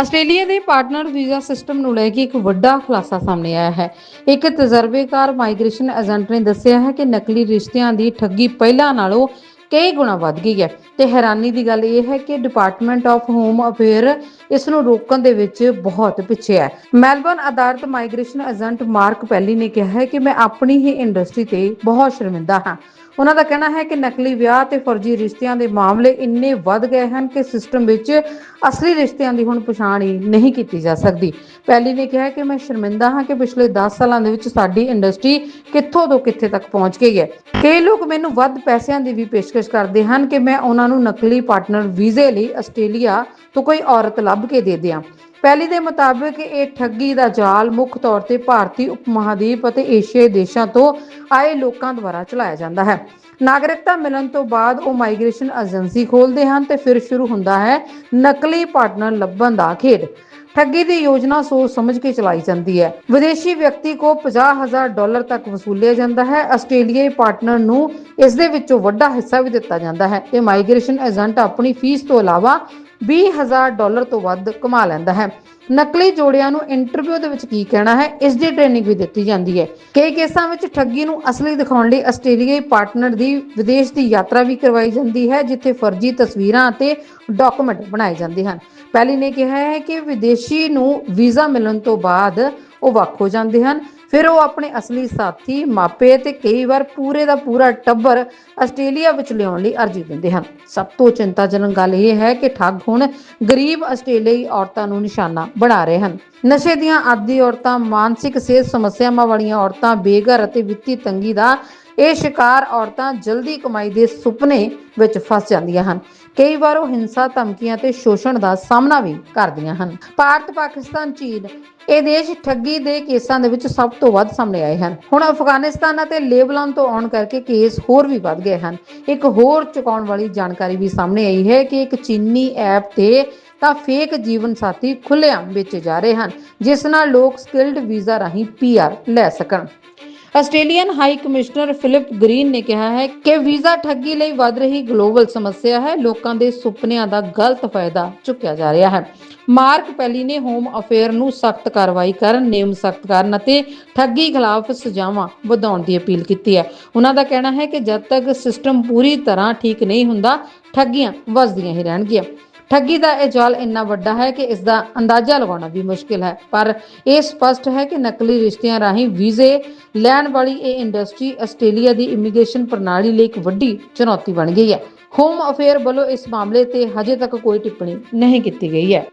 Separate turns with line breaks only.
Australia ਦੇ partner visa system ਨੂੰ ਲੈ ਕੇ ਇੱਕ ਵੱਡਾ ਖੁਲਾਸਾ ਸਾਹਮਣੇ ਆਇਆ ਹੈ। ਇੱਕ ਤਜਰਬੇਕਾਰ ਮਾਈਗ੍ਰੇਸ਼ਨ ਏਜੰਟ ਨੇ ਦੱਸਿਆ ਹੈ ਕਿ ਨਕਲੀ ਰਿਸ਼ਤਿਆਂ ਦੀ ਠੱਗੀ ਪਹਿਲਾਂ ਨਾਲੋਂ ਕਈ ਗੁਣਾ ਵੱਧ ਗਈ ਹੈ। ਤੇ ਹੈਰਾਨੀ ਦੀ ਗੱਲ ਇਹ ਹੈ ਕਿ ਡਿਪਾਰਟਮੈਂਟ ਆਫ ਹੋਮ ਅਫੇਅਰ ਇਸ ਨੂੰ ਰੋਕਣ ਦੇ ਵਿੱਚ ਬਹੁਤ ਪਿੱਛੇ ਹੈ। ਮੈਲਬਨ ਆਧਾਰਿਤ ਮਾਈਗ੍ਰੇਸ਼ਨ ਏਜੰਟ ਮਾਰਕ ਪੈਲੀ ਨੇ ਕਿਹਾ ਹੈ ਕਿ ਮੈਂ ਆਪਣੀ ਹੀ ਇੰਡਸਟਰੀ ਤੇ ਬਹੁਤ ਸ਼ਰਮਿੰਦਾ ਹਾਂ। ਉਹਨਾਂ ਦਾ ਕਹਿਣਾ ਹੈ ਕਿ ਨਕਲੀ ਵਿਆਹ ਤੇ ਫਰਜ਼ੀ ਰਿਸ਼ਤਿਆਂ ਦੇ ਮਾਮਲੇ ਇੰਨੇ ਵੱਧ ਗਏ ਹਨ ਕਿ ਸਿਸਟਮ ਵਿੱਚ ਅਸਲੀ ਰਿਸ਼ਤਿਆਂ ਦੀ ਹੁਣ ਪਛਾਣ ਹੀ ਨਹੀਂ ਕੀਤੀ ਜਾ ਸਕਦੀ। ਪਹਿਲੀ ਨੇ ਕਿਹਾ ਕਿ ਮੈਂ ਸ਼ਰਮਿੰਦਾ ਹਾਂ ਕਿ ਪਿਛਲੇ 10 ਸਾਲਾਂ ਦੇ ਵਿੱਚ ਸਾਡੀ ਇੰਡਸਟਰੀ ਕਿੱਥੋਂ ਤੋਂ ਕਿੱਥੇ ਤੱਕ ਪਹੁੰਚ ਗਈ ਹੈ। ਕਈ ਲੋਕ ਮੈਨੂੰ ਵੱਧ ਪੈਸਿਆਂ ਦੀ ਵੀ ਪੇਸ਼ਕਸ਼ ਕਰਦੇ ਹਨ ਕਿ ਮੈਂ ਉਹਨਾਂ ਨੂੰ ਨਕਲੀ ਪਾਰਟਨਰ ਵੀਜ਼ੇ ਲਈ ਆਸਟ੍ਰੇਲੀਆ ਤੋਂ ਕੋਈ ਔਰਤ ਲੱਭ ਕੇ ਦੇ ਦਿਆਂ। ਪਹਿਲੀ ਦੇ ਮੁਤਾਬਕ ਇਹ ਠੱਗੀ ਦਾ ਜਾਲ ਮੁੱਖ ਤੌਰ ਤੇ ਭਾਰਤੀ ਉਪ ਅਤੇ ਏਸ਼ੀਆਈ ਦੇਸ਼ਾਂ ਤੋਂ ਆਏ ਲੋਕਾਂ ਦੁਆਰਾ ਚਲਾਇਆ ਜਾਂਦਾ ਹੈ। ਨਾਗਰਿਕਤਾ ਮਿਲਣ ਤੋਂ ਬਾਅਦ ਉਹ ਮਾਈਗ੍ਰੇਸ਼ਨ ਏਜੰਸੀ ਖੋਲਦੇ ਹਨ ਤੇ ਫਿਰ ਸ਼ੁਰੂ ਹੁੰਦਾ ਹੈ ਨਕਲੀ ਪਾਰਟਨਰ ਲੱਭਣ ਦਾ ਖੇਡ। ਠੱਗੀ ਦੀ ਯੋਜਨਾ ਸੋਚ ਸਮਝ ਕੇ ਚਲਾਈ ਜਾਂਦੀ ਹੈ। ਵਿਦੇਸ਼ੀ ਵਿਅਕਤੀ ਕੋ 50000 ਡਾਲਰ ਤੱਕ ਵਸੂਲਿਆ ਜਾਂਦਾ ਹੈ। ਆਸਟ੍ਰੇਲੀਆਈ ਪਾਰਟਨਰ ਨੂੰ ਇਸ ਦੇ ਵਿੱਚੋਂ ਵੱਡਾ ਹਿੱਸਾ ਵੀ ਦਿੱਤਾ ਜਾਂਦਾ ਹੈ। ਇਹ ਮਾਈਗ੍ਰੇਸ਼ਨ ਏਜੰਟ ਆਪਣੀ ਫੀਸ ਤੋਂ ਇਲਾਵਾ 20000 ਡਾਲਰ ਤੋਂ ਵੱਧ ਕਮਾ ਲੈਂਦਾ ਹੈ। ਨਕਲੀ ਜੋੜਿਆਂ ਨੂੰ ਇੰਟਰਵਿਊ ਦੇ ਵਿੱਚ ਕੀ ਕਹਿਣਾ ਹੈ, ਇਸ ਦੀ ਟ੍ਰੇਨਿੰਗ ਵੀ ਦਿੱਤੀ ਜਾਂਦੀ ਹੈ। ਕਈ ਕੇਸਾਂ ਵਿੱਚ ਠੱਗੀ ਨੂੰ ਅਸਲੀ ਦਿਖਾਉਣ ਲਈ ਆਸਟ੍ਰੇਲੀਆਈ ਪਾਰਟਨਰ ਦੀ ਵਿਦੇਸ਼ ਦੀ ਯਾਤਰਾ ਵੀ ਕਰਵਾਈ ਜਾਂਦੀ ਹੈ, ਜਿੱਥੇ ਫਰਜ਼ੀ ਤਸਵੀਰਾਂ ਅਤੇ ਡਾਕੂਮੈਂਟ ਬਣਾਏ ਜਾਂਦੇ ਹਨ। ਪਹਿਲੀ ਨੇ ਕਿਹਾ ਹੈ ਕਿ ਵਿਦੇਸ਼ੀ ਨੂੰ ਵੀਜ਼ਾ ਮਿਲਣ ਤੋਂ ਬਾਅਦ ਉਹ ਵੱਖ ਹੋ ਜਾਂਦੇ ਹਨ। ਫਿਰ ਉਹ ਆਪਣੇ ਅਸਲੀ ਸਾਥੀ ਮਾਪੇ ਤੇ ਕਈ ਵਾਰ ਪੂਰੇ ਦਾ ਪੂਰਾ ਟੱਬਰ ਆਸਟ੍ਰੇਲੀਆ ਵਿੱਚ ਲਿਆਉਣ ਲਈ ਅਰਜ਼ੀ ਦਿੰਦੇ ਹਨ। ਸਭ ਤੋਂ ਚਿੰਤਾਜਨਕ ਗੱਲ ਇਹ ਹੈ ਕਿ ਠੱਗ ਹੁਣ ਗਰੀਬ ਆਸਟ੍ਰੇਲੀਆਈ ਔਰਤਾਂ ਨੂੰ ਨਿਸ਼ਾਨਾ ਬਣਾ ਰਹੇ ਹਨ। ਨਸ਼ੇ ਦੀਆਂ ਆਦੀ ਔਰਤਾਂ, ਮਾਨਸਿਕ ਸਿਹਤ ਸਮੱਸਿਆਵਾਂ ਵਾਲੀਆਂ ਔਰਤਾਂ, ਬੇਘਰ ਅਤੇ ਵਿੱਤੀ ਤੰਗੀ ਦਾ ਇਹ ਸ਼ਿਕਾਰ ਔਰਤਾਂ ਜਲਦੀ ਕਮਾਈ ਦੇ ਸੁਪਨੇ ਵਿੱਚ ਫਸ ਜਾਂਦੀਆਂ ਹਨ। ਕਈ ਵਾਰ ਉਹ ਹਿੰਸਾ, ਧਮਕੀਆਂ ਤੇ ਸ਼ੋਸ਼ਣ ਦਾ ਸਾਹਮਣਾ ਵੀ ਕਰਦੀਆਂ ਹਨ। ਭਾਰਤ, ਪਾਕਿਸਤਾਨ, ਚੀਨ ਇਹ ਦੇਸ਼ ਠੱਗੀ ਦੇ ਕੇਸਾਂ ਦੇ ਵਿੱਚ ਸਭ ਤੋਂ ਵੱਧ ਸਾਹਮਣੇ ਆਏ ਹਨ। ਹੁਣ ਅਫਗਾਨਿਸਤਾਨ ਅਤੇ ਲੇਬਨਾਨ ਤੋਂ ਆਉਣ ਕਰਕੇ ਕੇਸ ਹੋਰ ਵੀ ਵੱਧ ਗਏ ਹਨ। ਇੱਕ ਹੋਰ ਚੁਕਾਉਣ ਵਾਲੀ ਜਾਣਕਾਰੀ ਵੀ ਸਾਹਮਣੇ ਆਈ ਹੈ ਕਿ ਇੱਕ ਚੀਨੀ ਐਪ ਤੇ ਤਾਂ ਫੇਕ ਜੀਵਨ ਸਾਥੀ ਖੁੱਲ੍ਹੇਆਮ ਵੇਚੇ ਜਾ ਰਹੇ ਹਨ, ਜਿਸ ਨਾਲ ਲੋਕ ਸਕਿਲਡ ਵੀਜ਼ਾ ਰਾਹੀਂ ਪੀਆਰ ਲੈ ਸਕਣ। Australian high commissioner Philip Green ਨੇ ਕਿਹਾ ਹੈ ਕਿ ਵੀਜ਼ਾ ਠੱਗੀ ਲਈ ਵੱਧ ਰਹੀ ਗਲੋਬਲ ਸਮੱਸਿਆ ਹੈ। ਲੋਕਾਂ ਦੇ ਸੁਪਨਿਆਂ ਦਾ ਗਲਤ ਫਾਇਦਾ ਚੁੱਕਿਆ ਜਾ ਰਿਹਾ ਹੈ। ਮਾਰਕ ਪੈਲੀ ਨੇ ਹੋਮ ਅਫੇਅਰ ਨੂੰ ਸਖਤ ਕਾਰਵਾਈ ਕਰਨ, ਨਿਯਮ ਸਖਤ ਕਰਨ ਅਤੇ ਠੱਗੀ ਖਿਲਾਫ ਸਜ਼ਾਵਾਂ ਵਧਾਉਣ ਦੀ ਅਪੀਲ ਕੀਤੀ ਹੈ। ਉਹਨਾਂ ਦਾ ਕਹਿਣਾ ਹੈ ਕਿ ਜਦ ਤੱਕ ਸਿਸਟਮ ਪੂਰੀ ਤਰ੍ਹਾਂ ਠੀਕ ਨਹੀਂ ਹੁੰਦਾ, ਠੱਗੀਆਂ ਵੱਸਦੀਆਂ ਹੀ ਰਹਿਣਗੀਆਂ। ਠੱਗੀ ਦਾ ਇਹ ਜਾਲ ਇੰਨਾ ਵੱਡਾ ਹੈ ਕਿ ਇਸ ਦਾ ਅੰਦਾਜ਼ਾ ਲਗਾਉਣਾ ਵੀ ਮੁਸ਼ਕਿਲ ਹੈ। ਪਰ ਇਹ ਸਪਸ਼ਟ ਹੈ ਕਿ ਨਕਲੀ ਰਿਸ਼ਤਿਆਂ ਰਾਹੀਂ ਵੀਜ਼ੇ ਲੈਣ ਵਾਲੀ ਇਹ ਇੰਡਸਟਰੀ ਆਸਟ੍ਰੇਲੀਆ ਦੀ ਇਮੀਗ੍ਰੇਸ਼ਨ ਪ੍ਰਣਾਲੀ ਲਈ ਇੱਕ ਵੱਡੀ ਚੁਣੌਤੀ ਬਣ ਗਈ ਹੈ। ਹੋਮ ਅਫੇਅਰ ਵੱਲੋਂ ਇਸ ਮਾਮਲੇ ਤੇ ਹਜੇ ਤੱਕ ਕੋਈ ਟਿੱਪਣੀ ਨਹੀਂ ਕੀਤੀ ਗਈ ਹੈ।